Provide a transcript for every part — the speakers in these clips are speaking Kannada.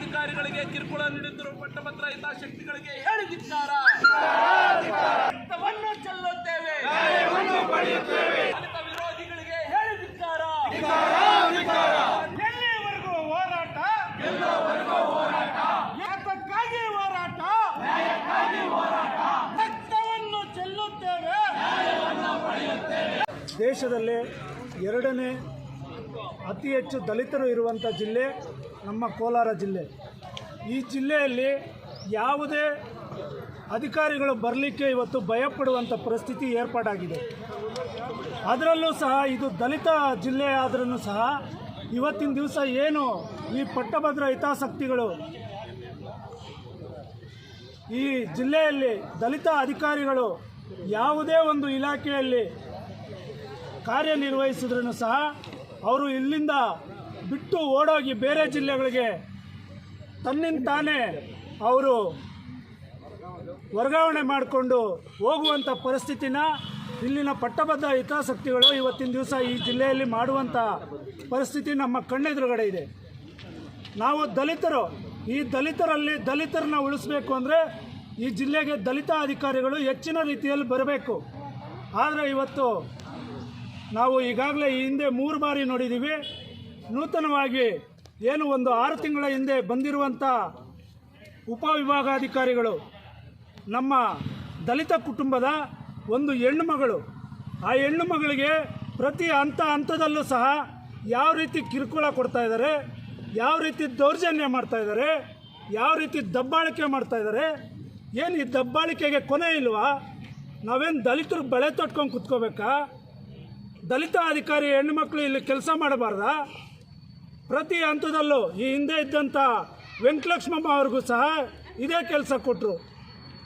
ಅಧಿಕಾರಿಗಳಿಗೆ ಕಿರುಕುಳ ನೀಡುತ್ತಿರುವ ಪಟ್ಟಭದ್ರ ಹಿತಾಸಕ್ತಿಗಳಿಗೆ ಹೇಳಿದಿದ್ದಾರೆ? ರಕ್ತವನ್ನು ಚೆಲ್ಲುತ್ತೇವೆ. ದಲಿತ ವಿರೋಧಿಗಳಿಗೆ ಹೇಳಿದಿದ್ದಾರೆ? ಎಲ್ಲಿವರೆಗೂ ಹೋರಾಟ? ಯಾತಕ್ಕಾಗಿ ಹೋರಾಟ? ರಕ್ತವನ್ನು ಚೆಲ್ಲುತ್ತೇವೆ. ದೇಶದಲ್ಲೇ ಎರಡನೇ ಅತಿ ಹೆಚ್ಚು ದಲಿತರು ಇರುವಂಥ ಜಿಲ್ಲೆ ನಮ್ಮ ಕೋಲಾರ ಜಿಲ್ಲೆ. ಈ ಜಿಲ್ಲೆಯಲ್ಲಿ ಯಾವುದೇ ಅಧಿಕಾರಿಗಳು ಬರಲಿಕ್ಕೆ ಇವತ್ತು ಭಯಪಡುವಂಥ ಪರಿಸ್ಥಿತಿ ಏರ್ಪಾಡಾಗಿದೆ. ಅದರಲ್ಲೂ ಸಹ ಇದು ದಲಿತ ಜಿಲ್ಲೆ ಆದ್ರೂ ಸಹ ಇವತ್ತಿನ ದಿವಸ ಏನು ಈ ಪಟ್ಟಭದ್ರ ಹಿತಾಸಕ್ತಿಗಳು ಈ ಜಿಲ್ಲೆಯಲ್ಲಿ ದಲಿತ ಅಧಿಕಾರಿಗಳು ಯಾವುದೇ ಒಂದು ಇಲಾಖೆಯಲ್ಲಿ ಕಾರ್ಯನಿರ್ವಹಿಸಿದ್ರೂ ಸಹ ಅವರು ಇಲ್ಲಿಂದ ಬಿಟ್ಟು ಓಡೋಗಿ ಬೇರೆ ಜಿಲ್ಲೆಗಳಿಗೆ ತನ್ನಿಂದ ತಾನೇ ಅವರು ವರ್ಗಾವಣೆ ಮಾಡಿಕೊಂಡು ಹೋಗುವಂಥ ಪರಿಸ್ಥಿತಿನ ಇಲ್ಲಿನ ಪಟ್ಟಬದ್ಧ ಹಿತಾಸಕ್ತಿಗಳು ಇವತ್ತಿನ ದಿವಸ ಈ ಜಿಲ್ಲೆಯಲ್ಲಿ ಮಾಡುವಂಥ ಪರಿಸ್ಥಿತಿ ನಮ್ಮ ಕಣ್ಣೆದುರುಗಡೆ ಇದೆ. ನಾವು ದಲಿತರು, ಈ ದಲಿತರಲ್ಲಿ ದಲಿತರನ್ನ ಉಳಿಸ್ಬೇಕು ಅಂದರೆ ಈ ಜಿಲ್ಲೆಗೆ ದಲಿತ ಅಧಿಕಾರಿಗಳು ಹೆಚ್ಚಿನ ರೀತಿಯಲ್ಲಿ ಬರಬೇಕು. ಆದರೆ ಇವತ್ತು ನಾವು ಈಗಾಗಲೇ ಈ ಹಿಂದೆ ಮೂರು ಬಾರಿ ನೋಡಿದ್ದೀವಿ ನೂತನವಾಗಿ ಏನು ಒಂದು ಆರು ತಿಂಗಳ ಹಿಂದೆ ಬಂದಿರುವಂಥ ಉಪವಿಭಾಗಾಧಿಕಾರಿಗಳು ನಮ್ಮ ದಲಿತ ಕುಟುಂಬದ ಒಂದು ಹೆಣ್ಣು ಮಗಳು, ಆ ಹೆಣ್ಣು ಮಗಳಿಗೆ ಪ್ರತಿ ಹಂತ ಹಂತದಲ್ಲೂ ಸಹ ಯಾವ ರೀತಿ ಕಿರುಕುಳ ಕೊಡ್ತಾ ಇದ್ದಾರೆ, ಯಾವ ರೀತಿ ದೌರ್ಜನ್ಯ ಮಾಡ್ತಾ ಇದ್ದಾರೆ, ಯಾವ ರೀತಿ ದಬ್ಬಾಳಿಕೆ ಮಾಡ್ತಾ ಇದ್ದಾರೆ, ಏನು ಈ ದಬ್ಬಾಳಿಕೆಗೆ ಕೊನೆ ಇಲ್ವಾ? ನಾವೇನು ದಲಿತರು ಬಳೆ ತೊಟ್ಕೊಂಡು ಕುತ್ಕೋಬೇಕಾ? ದಲಿತ ಅಧಿಕಾರಿ ಹೆಣ್ಣು ಮಕ್ಕಳು ಇಲ್ಲಿ ಕೆಲಸ ಮಾಡಬಾರ್ದಾ? ಪ್ರತಿ ಹಂತದಲ್ಲೂ ಈ ಹಿಂದೆ ಇದ್ದಂಥ ವೆಂಕಟಲಕ್ಷ್ಮಮ್ಮ ಅವ್ರಿಗೂ ಸಹ ಇದೇ ಕೆಲಸ ಕೊಟ್ಟರು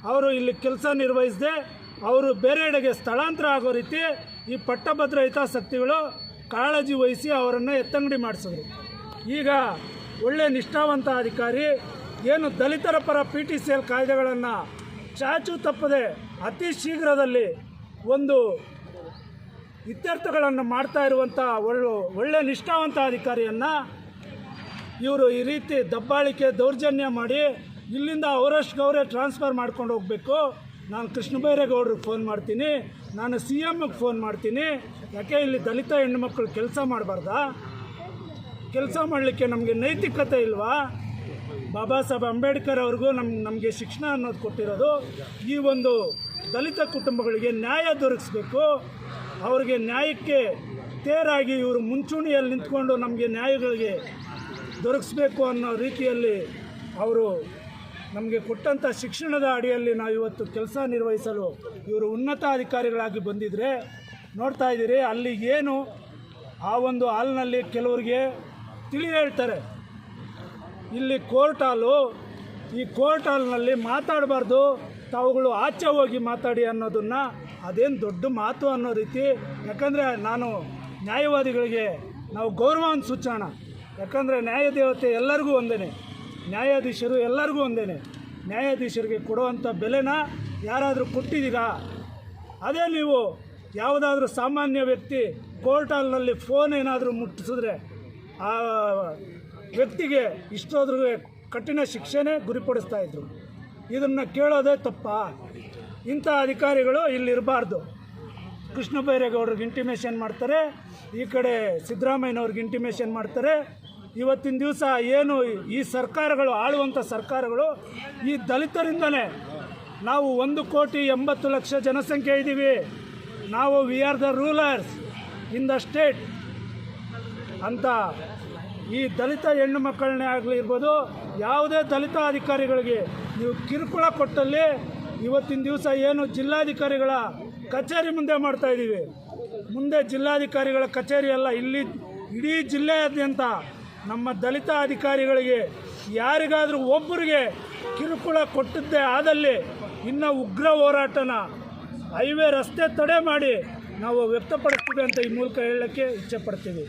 ಅವರು ಇಲ್ಲಿ ಕೆಲಸ ನಿರ್ವಹಿಸದೆ ಅವರು ಬೇರೆಡೆಗೆ ಸ್ಥಳಾಂತರ ಆಗೋ ರೀತಿ ಈ ಪಟ್ಟಭದ್ರ ಹಿತಾಸಕ್ತಿಗಳು ಕಾಳಜಿ ವಹಿಸಿ ಅವರನ್ನು ಎತ್ತಂಗಡಿ ಮಾಡಿಸಿದ್ರು. ಈಗ ಒಳ್ಳೆ ನಿಷ್ಠಾವಂತ ಅಧಿಕಾರಿ ಏನು ದಲಿತರ ಪರ ಪಿ ಟಿ ಸಿ ಎಲ್ ಕಾಯ್ದೆಗಳನ್ನು ಚಾಚು ತಪ್ಪದೆ ಅತಿ ಶೀಘ್ರದಲ್ಲಿ ಒಂದು ಇತ್ಯರ್ಥಗಳನ್ನು ಮಾಡ್ತಾ ಇರುವಂಥ ಒಳ್ಳೆ ಒಳ್ಳೆ ನಿಷ್ಠಾವಂತ ಅಧಿಕಾರಿಯನ್ನು ಇವರು ಈ ರೀತಿ ದಬ್ಬಾಳಿಕೆ ದೌರ್ಜನ್ಯ ಮಾಡಿ ಇಲ್ಲಿಂದ ಅವರಷ್ಟು ಅವರೇ ಟ್ರಾನ್ಸ್ಫರ್ ಮಾಡ್ಕೊಂಡು ಹೋಗಬೇಕು. ನಾನು ಕೃಷ್ಣ ಬೈರೇಗೌಡ್ರಿಗೆ ಫೋನ್ ಮಾಡ್ತೀನಿ. ನಾನು ಸಿ ಎಮ್ಗೆ ಫೋನ್ ಮಾಡ್ತೀನಿ. ಯಾಕೆ ಇಲ್ಲಿ ದಲಿತ ಹೆಣ್ಣುಮಕ್ಕಳು ಕೆಲಸ ಮಾಡಬಾರ್ದಾ? ಕೆಲಸ ಮಾಡಲಿಕ್ಕೆ ನಮಗೆ ನೈತಿಕತೆ ಇಲ್ವಾ? ಬಾಬಾ ಸಾಹೇಬ್ ಅಂಬೇಡ್ಕರ್ ಅವ್ರಿಗೂ ನಮ್ಮ ನಮಗೆ ಶಿಕ್ಷಣ ಅನ್ನೋದು ಕೊಟ್ಟಿರೋದು. ಈ ಒಂದು ದಲಿತ ಕುಟುಂಬಗಳಿಗೆ ನ್ಯಾಯ ದೊರಕಿಸ್ಬೇಕು. ಅವರಿಗೆ ನ್ಯಾಯಕ್ಕೆ ತೇರಾಗಿ ಇವರು ಮುಂಚೂಣಿಯಲ್ಲಿ ನಿಂತ್ಕೊಂಡು ನಮಗೆ ನ್ಯಾಯಗಳಿಗೆ ದೊರಕಿಸ್ಬೇಕು ಅನ್ನೋ ರೀತಿಯಲ್ಲಿ ಅವರು ನಮಗೆ ಕೊಟ್ಟಂಥ ಶಿಕ್ಷಣದ ಅಡಿಯಲ್ಲಿ ನಾವು ಇವತ್ತು ಕೆಲಸ ನಿರ್ವಹಿಸಲು ಇವರು ಉನ್ನತ ಅಧಿಕಾರಿಗಳಾಗಿ ಬಂದಿದ್ದರೆ ನೋಡ್ತಾ ಇದ್ದೀರಿ, ಅಲ್ಲಿ ಏನು ಆ ಒಂದು ಹಾಲ್ನಲ್ಲಿ ಕೆಲವರಿಗೆ ತಿಳಿ ಹೇಳ್ತಾರೆ. ಇಲ್ಲಿ ಕೋರ್ಟ್ ಹಾಲು, ಈ ಕೋರ್ಟ್ ಹಾಲ್ನಲ್ಲಿ ಮಾತಾಡಬಾರ್ದು, ತಾವುಗಳು ಆಚೆ ಹೋಗಿ ಮಾತಾಡಿ ಅನ್ನೋದನ್ನು ಅದೇನು ದೊಡ್ಡ ಮಾತು ಅನ್ನೋ ರೀತಿ. ಯಾಕಂದರೆ ನಾನು ನ್ಯಾಯವಾದಿಗಳಿಗೆ ನಾವು ಗೌರವವನ್ನು ಸೂಚೋಣ ಯಾಕಂದರೆ ನ್ಯಾಯದೇವತೆ ಎಲ್ಲರಿಗೂ ಒಂದೇ ನ್ಯಾಯಾಧೀಶರು ಎಲ್ಲರಿಗೂ ಒಂದೇ ನ್ಯಾಯಾಧೀಶರಿಗೆ ಕೊಡುವಂಥ ಬೆಲೆನ ಯಾರಾದರೂ ಕೊಟ್ಟಿದ್ದೀರಾ? ಅದೇ ನೀವು ಯಾವುದಾದ್ರೂ ಸಾಮಾನ್ಯ ವ್ಯಕ್ತಿ ಕೋರ್ಟಲ್ನಲ್ಲಿ ಫೋನ್ ಏನಾದರೂ ಮುಟ್ಟಿಸಿದ್ರೆ ಆ ವ್ಯಕ್ತಿಗೆ ಇಷ್ಟೋದ್ರೂ ಕಠಿಣ ಶಿಕ್ಷೆನೇ ಗುರಿಪಡಿಸ್ತಾ ಇದ್ರು. ಇದನ್ನು ಕೇಳೋದೇ ತಪ್ಪಾ? ಇಂಥ ಅಧಿಕಾರಿಗಳು ಇಲ್ಲಿರಬಾರ್ದು. ಕೃಷ್ಣ ಬೈರೇಗೌಡ್ರಿಗೆ ಇಂಟಿಮೇಷನ್ ಮಾಡ್ತಾರೆ. ಈ ಕಡೆ ಸಿದ್ದರಾಮಯ್ಯನವ್ರಿಗೆ ಇಂಟಿಮೇಷನ್ ಮಾಡ್ತಾರೆ. ಇವತ್ತಿನ ದಿವಸ ಏನು ಈ ಸರ್ಕಾರಗಳು ಆಳುವಂಥ ಸರ್ಕಾರಗಳು, ಈ ದಲಿತರಿಂದಲೇ ನಾವು ಒಂದು ಕೋಟಿ ಎಂಬತ್ತು ಲಕ್ಷ ಜನಸಂಖ್ಯೆ ಇದ್ದೀವಿ. ನಾವು we are the rulers in the state ಅಂತ ಈ ದಲಿತ ಹೆಣ್ಣು ಮಕ್ಕಳನ್ನೇ ಆಗಲಿ ಇರ್ಬೋದು, ಯಾವುದೇ ದಲಿತ ಅಧಿಕಾರಿಗಳಿಗೆ ನೀವು ಕಿರುಕುಳ ಕೊಟ್ಟಲ್ಲಿ ಇವತ್ತಿನ ದಿವಸ ಏನು ಜಿಲ್ಲಾಧಿಕಾರಿಗಳ ಕಚೇರಿ ಮುಂದೆ ಮಾಡ್ತಾ ಇದ್ದೀವಿ. ಮುಂದೆ ಜಿಲ್ಲಾಧಿಕಾರಿಗಳ ಕಚೇರಿ ಅಲ್ಲ, ಇಲ್ಲಿ ಇಡೀ ಜಿಲ್ಲೆಯಾದ್ಯಂತ ನಮ್ಮ ದಲಿತ ಅಧಿಕಾರಿಗಳಿಗೆ ಯಾರಿಗಾದರೂ ಒಬ್ಬರಿಗೆ ಕಿರುಕುಳ ಕೊಟ್ಟಿದ್ದೇ ಆದಲ್ಲಿ ಇನ್ನು ಉಗ್ರ ಹೋರಾಟನ ಹೈವೇ ರಸ್ತೆ ತಡೆ ಮಾಡಿ ನಾವು ವ್ಯಕ್ತಪಡಿಸ್ತೀವಿ ಅಂತ ಈ ಮೂಲಕ ಹೇಳೋಕ್ಕೆ ಇಚ್ಛೆ ಪಡ್ತೀವಿ.